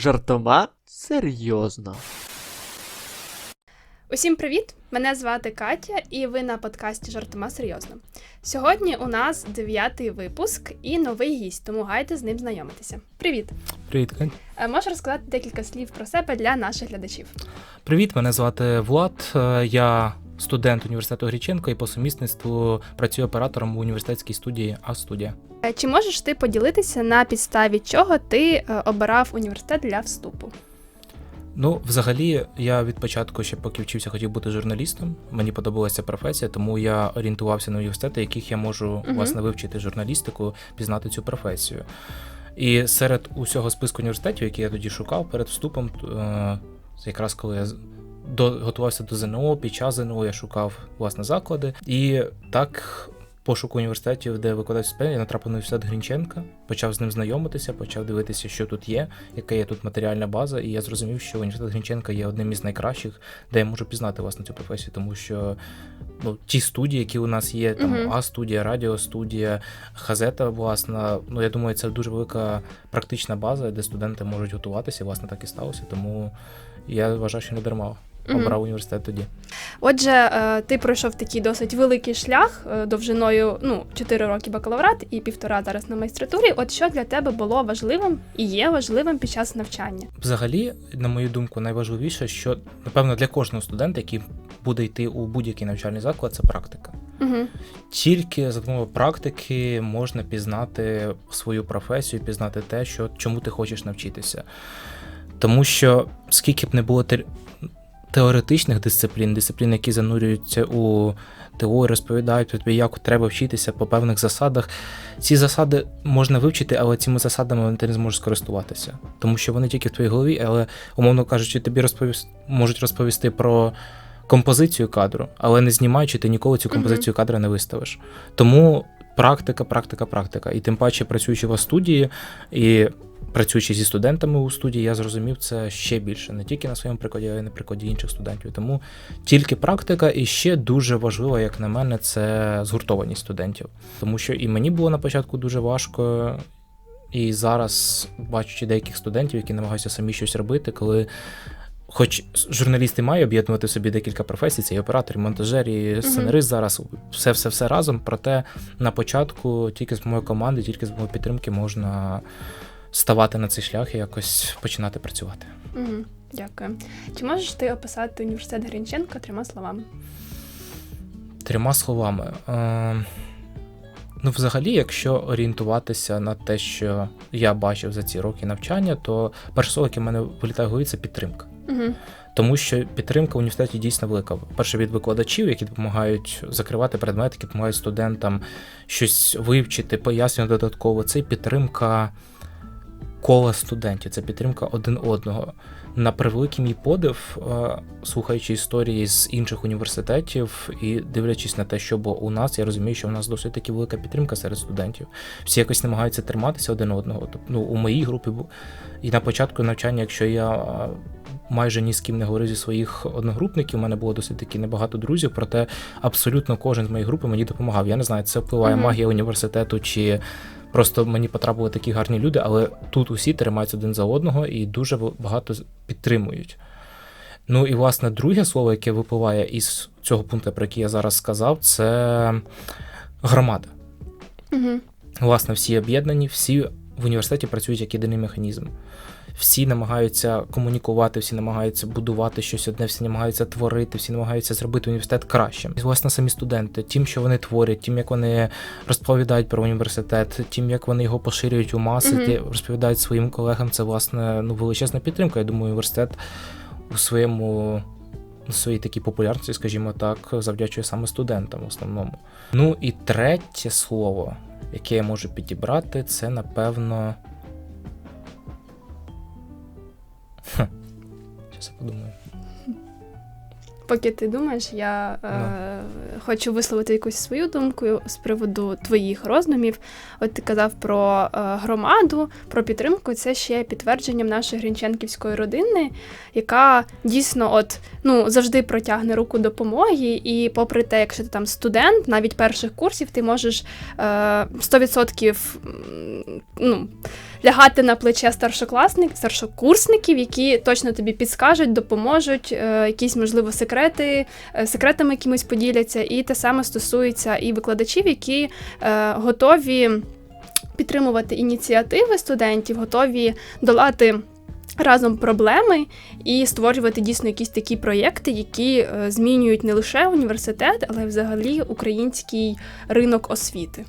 Жартома серйозно. Усім привіт! Мене звати Катя, і ви на подкасті Жартома серйозно. Сьогодні у нас дев'ятий випуск і новий гість, тому гайте з ним знайомитися. Привіт! Привіт, Кань. Е, Можеш розказати декілька слів про себе для наших глядачів. Привіт, мене звати Влад. Е, Я студент університету Гріченко і по сумісництву працюю оператором у університетській студії А-студія. Е, Чи можеш ти поділитися на підставі чого ти е, обирав університет для вступу? Ну, взагалі, я від початку, ще поки вчився, хотів бути журналістом. Мені подобалася професія, тому я орієнтувався на університети, яких я можу Мгм. власне вивчити журналістику, пізнати цю професію. І серед усього списку університетів, які я тоді шукав перед вступом, е, якраз коли я до, готувався до ЗНО, під час ЗНО я шукав власне заклади. І так. Пошук університетів, де викладач стипендії, я натрапив на університет Грінченка, почав з ним знайомитися, почав дивитися, що тут є, яка є тут матеріальна база, і я зрозумів, що університет Грінченка є одним із найкращих, де я можу пізнати власне цю професію, тому що ну, ті студії, які у нас є, там Мгм. А-студія, радіостудія, газета, власна, ну я думаю, це дуже велика практична база, де студенти можуть готуватися, власне, так і сталося. Тому я вважаю, що не дарма Мгм. обрав університет тоді. Отже, е, ти пройшов такий досить великий шлях е, довжиною ну, 4 роки бакалаврат і півтора зараз на майстратурі. От що для тебе було важливим і є важливим під час навчання? Взагалі, на мою думку, найважливіше, що напевно для кожного студента, який буде йти у будь-який навчальний заклад, це практика. Угу. Тільки за допомогою практики можна пізнати свою професію, пізнати те, що чому ти хочеш навчитися. Тому що скільки б не було теоретичних дисциплін, дисциплін, які занурюються у теорію, розповідають тобі, як треба вчитися по певних засадах. Ці засади можна вивчити, але цими засадами ти не зможеш скористуватися, тому що вони тільки в твоїй голові, але, умовно кажучи, тобі розповіс... можуть розповісти про композицію кадру, але не знімаючи, ти ніколи цю композицію кадра не виставиш. Тому практика, практика, практика. І тим паче, працюючи в студії і працюючи зі студентами у студії, я зрозумів це ще більше, не тільки на своєму прикладі, а й на прикладі інших студентів. Тому тільки практика, і ще дуже важливо, як на мене, це згуртованість студентів. Тому що і мені було на початку дуже важко. І зараз, бачучи деяких студентів, які намагаються самі щось робити, коли хоч журналісти мають об'єднувати в собі декілька професій, це і оператор, і монтажер, і сценарист зараз, все, все, все разом. Проте на початку тільки з моєї команди, тільки з моєї підтримки можна ставати на цей шлях і якось починати працювати. Угу. Дякую. Чи можеш ти описати університет Грінченка трьома словами? Трьома словами. Е, ну, взагалі, якщо орієнтуватися на те, що я бачив за ці роки навчання, то перше слово, яке в мене вилітає в голові, це підтримка. Угу. Тому що підтримка в університеті дійсно велика. Перше від викладачів, які допомагають закривати предмети, які допомагають студентам щось вивчити, пояснювати додатково. Це підтримка кола студентів, це підтримка один одного. На превеликий мій подив, е, слухаючи історії з інших університетів і дивлячись на те, що було у нас, я розумію, що у нас досить таки велика підтримка серед студентів. Всі якось намагаються триматися один одного. Тобто, ну, у моїй групі і на початку навчання, якщо я е, майже ні з ким не говорив зі своїх одногрупників, у мене було досить таки небагато друзів, проте абсолютно кожен з моєї групи мені допомагав. Я не знаю, це впливає Мгм. магія університету чи. Просто мені потрапили такі гарні люди, але тут усі тримаються один за одного і дуже багато підтримують. Ну і власне друге слово, яке випливає із цього пункту, про який я зараз сказав, це громада. Угу. Власне, всі об'єднані, всі в університеті працюють як єдиний механізм. Всі намагаються комунікувати, всі намагаються будувати щось одне, всі намагаються творити, всі намагаються зробити університет кращим. І, власне, самі студенти, тим, що вони творять, тим, як вони розповідають про університет, тим, як вони його поширюють у маси, ті- розповідають своїм колегам, це власне ну величезна підтримка. Я думаю, університет у своєму. Своїй такій популярності, скажімо так, завдячує саме студентам в основному. Ну і третє слово, яке я можу підібрати, це напевно. Щас я подумаю. Поки ти думаєш, я е, хочу висловити якусь свою думку з приводу твоїх роздумів. От ти казав про е, громаду, про підтримку. Це ще підтвердженням нашої грінченківської родини, яка дійсно от ну завжди протягне руку допомоги. І попри те, якщо ти там студент, навіть перших курсів, ти можеш е, 100% ну, лягати на плече старшокласник, старшокурсників, які точно тобі підскажуть, допоможуть, е, якісь, можливо, секрети, е, секретами якимось поділяться. І те саме стосується і викладачів, які е, готові підтримувати ініціативи студентів, готові долати. Разом проблеми і створювати дійсно якісь такі проєкти, які змінюють не лише університет, але й взагалі український ринок освіти.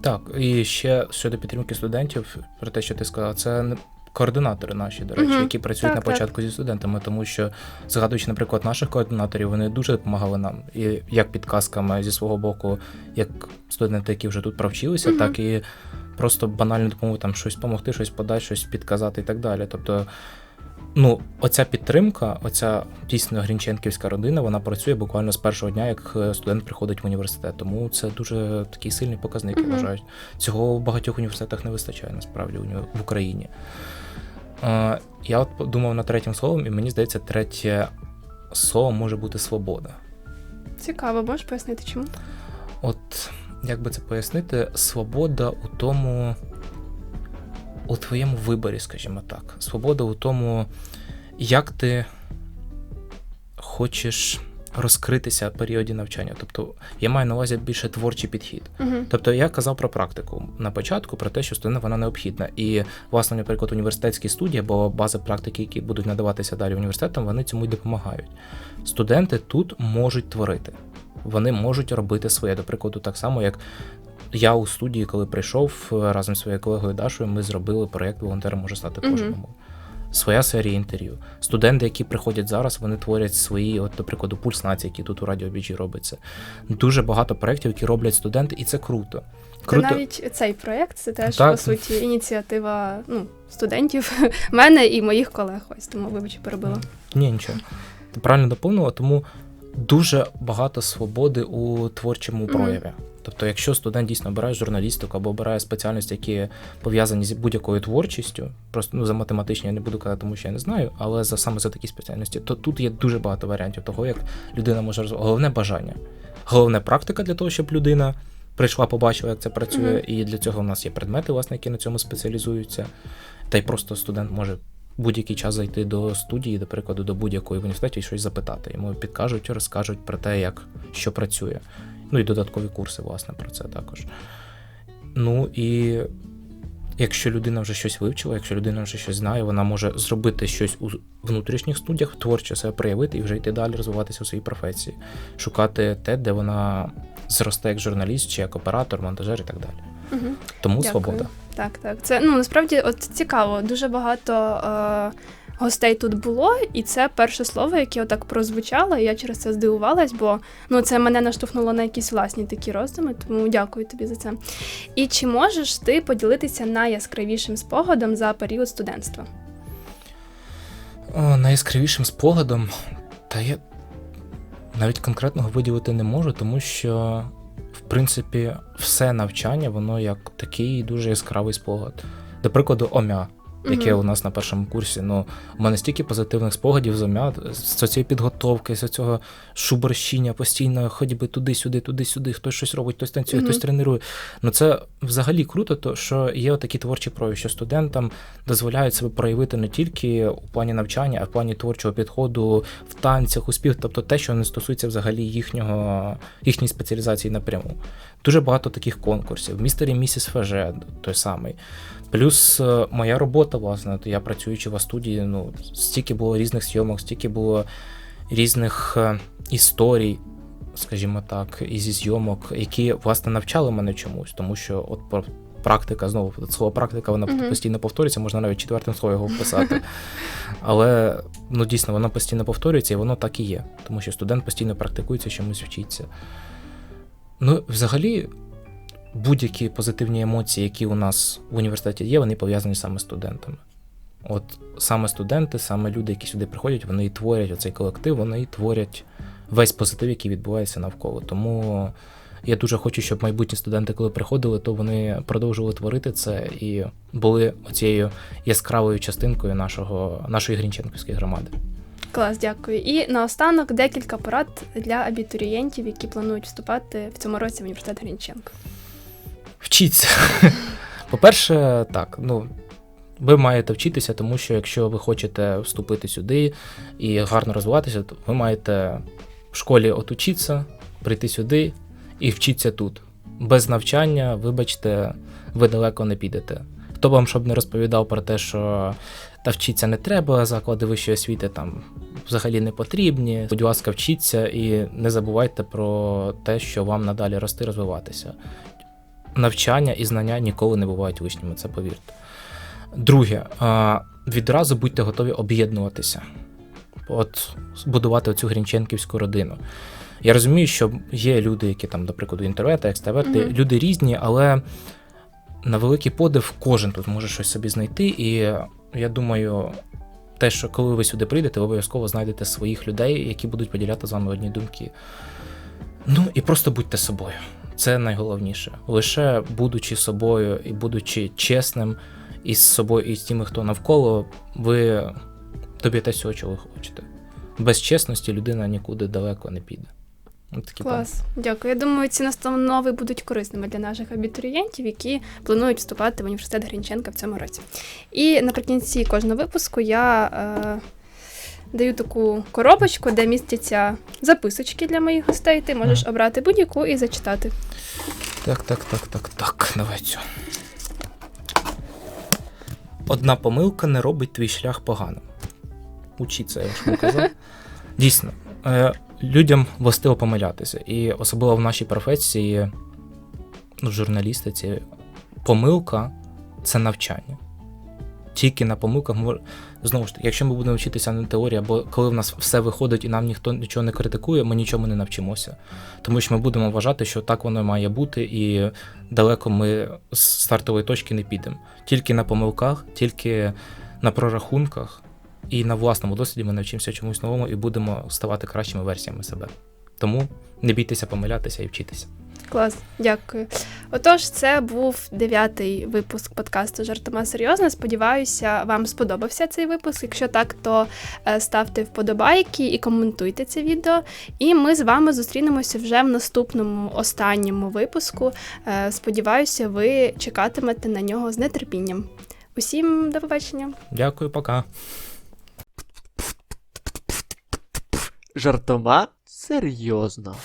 Так, і ще щодо підтримки студентів, про те, що ти сказала, це не координатори наші, до речі, Мгм. які працюють Так, на так. початку зі студентами, тому що, згадуючи, наприклад, наших координаторів, вони дуже допомагали нам, і як підказками зі свого боку, як студенти, які вже тут провчилися, Мгм. так і просто банально допомогу там щось допомогти, щось подати, щось підказати і так далі. Тобто. Ну, оця підтримка, оця дійсно грінченківська родина, вона працює буквально з першого дня, як е, студент приходить в університет. Тому це дуже такий сильний показник, я вважаю. Цього в багатьох університетах не вистачає насправді у нього- в Україні. Е, я от подумав над третім словом, і мені здається, третє слово може бути свобода. Цікаво, можеш пояснити, чому? От як би це пояснити, свобода у тому, у твоєму виборі, скажімо так. Свобода у тому, як ти хочеш розкритися в періоді навчання. Тобто, я маю на увазі більше творчий підхід. Угу. Тобто я казав про практику на початку, про те, що студентам вона необхідна. І, власне, наприклад, університетські студії або бази практики, які будуть надаватися далі університетам, вони цьому й допомагають. Студенти тут можуть творити, вони можуть робити своє. До прикладу, так само, як я у студії, коли прийшов е, разом зі своєю колегою Дашою, ми зробили проєкт Волонтер може стати кожному. Своя серія інтерв'ю. Студенти, які приходять зараз, вони творять свої, от, до прикладу, пульс нації, які тут у Радіо Біджі робиться. Дуже багато проєктів, які роблять студенти, і це круто. Це навіть цей проєкт, це теж Так. по суті ініціатива ну, студентів, мене і моїх колег. Ось тому вибачте, перебила. Ні, нічого. Ти правильно доповнила, тому дуже багато свободи у творчому прояві. Тобто, якщо студент дійсно обирає журналістику або обирає спеціальності, які пов'язані з будь-якою творчістю, просто ну за математичні я не буду казати, тому що я не знаю, але за саме за такі спеціальності, то тут є дуже багато варіантів того, як людина може розвивати. Головне бажання, головне практика для того, щоб людина прийшла, побачила, як це працює, Мгм. і для цього в нас є предмети, власне, які на цьому спеціалізуються. Та й просто студент може будь-який час зайти до студії, до прикладу, до будь-якої в університеті і щось запитати. Йому підкажуть, розкажуть про те, як що працює. Ну і додаткові курси, власне, про це також. Ну і якщо людина вже щось вивчила, якщо людина вже щось знає, вона може зробити щось у внутрішніх студіях, творче себе проявити і вже йти далі, розвиватися у своїй професії, шукати те, де вона зросте як журналіст чи як оператор, монтажер і так далі. Угу. Тому Дякую. свобода. Так, так. Це ну насправді от цікаво. Дуже багато е, гостей тут було, і це перше слово, яке отак прозвучало, і я через це здивувалась, бо ну це мене наштовхнуло на якісь власні такі роздуми, тому дякую тобі за це. І чи можеш ти поділитися найяскравішим спогадом за період студентства? О, найяскравішим спогадом, та я навіть конкретного виділити не можу, тому що, в принципі, все навчання, воно як такий дуже яскравий спогад. До прикладу, ОМЯ, яке Мгм. у нас на першому курсі. Ну, у мене стільки позитивних спогадів з ОМЯ, з цієї підготовки, з цього шуборщіння, постійної ходьби туди-сюди, туди-сюди, хтось щось робить, хтось танцює, Мгм. хтось тренує. Ну це взагалі круто, то що є такі творчі прояви, що студентам дозволяють себе проявити не тільки у плані навчання, а в плані творчого підходу в танцях, у спів, тобто те, що не стосується взагалі їхнього, їхньої спеціалізації напряму. Дуже багато таких конкурсів. Містер і місіс ФЖ той самий. Плюс е, моя робота, власне, то я працюючи в студії, ну, стільки було різних зйомок, стільки було різних е, історій, скажімо так, і зі зйомок, які власне навчали мене чомусь, тому що от практика, знову слово практика, вона Мгм. постійно повторюється, можна навіть четвертим словом його вписати. Але ну дійсно воно постійно повторюється, і воно так і є, тому що студент постійно практикується, чомусь вчиться. Ну, взагалі, будь-які позитивні емоції, які у нас в університеті є, вони пов'язані саме з студентами. От саме студенти, саме люди, які сюди приходять, вони і творять оцей колектив, вони і творять весь позитив, який відбувається навколо. Тому я дуже хочу, щоб майбутні студенти, коли приходили, то вони продовжували творити це і були оцією яскравою частинкою нашого, нашої Грінченківської громади. Клас, дякую. І наостанок декілька порад для абітурієнтів, які планують вступати в цьому році в університет Грінченко. Вчіться. По-перше, так, ну, Ви маєте вчитися, тому що якщо ви хочете вступити сюди і гарно розвиватися, то ви маєте в школі отучитися, прийти сюди і вчитися тут. Без навчання, вибачте, ви далеко не підете. Хто вам щоб не розповідав про те, що та вчитися не треба, заклади вищої освіти там взагалі не потрібні. Будь ласка, вчіться і не забувайте про те, що вам надалі рости, розвиватися. Навчання і знання ніколи не бувають лишніми, це повірте. Друге, відразу будьте готові об'єднуватися, от будувати цю грінченківську родину. Я розумію, що є люди, які там, до прикладу, інтроверти, екстраверти, Мгм. люди різні, але на великий подив кожен тут може щось собі знайти. І я думаю, те, що коли ви сюди прийдете, ви обов'язково знайдете своїх людей, які будуть поділяти з вами одні думки. Ну і просто будьте собою. Це найголовніше. Лише будучи собою і будучи чесним із собою і з тими, хто навколо, ви доб'єтесь всього, чого ви хочете. Без чесності людина нікуди далеко не піде. Такі плани. Клас, дякую. Я думаю, ці настанови будуть корисними для наших абітурієнтів, які планують вступати в університет Грінченка в цьому році. І наприкінці кожного випуску я е, даю таку коробочку, де містяться записочки для моїх гостей. Ти можеш Мгм. обрати будь-яку і зачитати. Так, так, так, так, так. Давай цю. Одна помилка не робить твій шлях поганим. Учіться, я ж казав. Дійсно, е, людям властиво помилятися. І особливо в нашій професії, ну, в журналістиці, помилка це навчання. Тільки на помилках знову ж таки, якщо ми будемо вчитися на теорії, або коли в нас все виходить і нам ніхто нічого не критикує, ми нічому не навчимося. Тому що ми будемо вважати, що так воно має бути, і далеко ми з стартової точки не підемо. Тільки на помилках, тільки на прорахунках і на власному досвіді ми навчимося чомусь новому і будемо ставати кращими версіями себе. Тому не бійтеся помилятися і вчитися. Клас, дякую. Отож, це був дев'ятий випуск подкасту Жартома серйозно. Сподіваюся, вам сподобався цей випуск. Якщо так, то е, ставте вподобайки і коментуйте це відео. І ми з вами зустрінемося вже в наступному останньому випуску. Е, Сподіваюся, ви чекатимете на нього з нетерпінням. Усім до побачення! Дякую, пока. Жартома серйозно.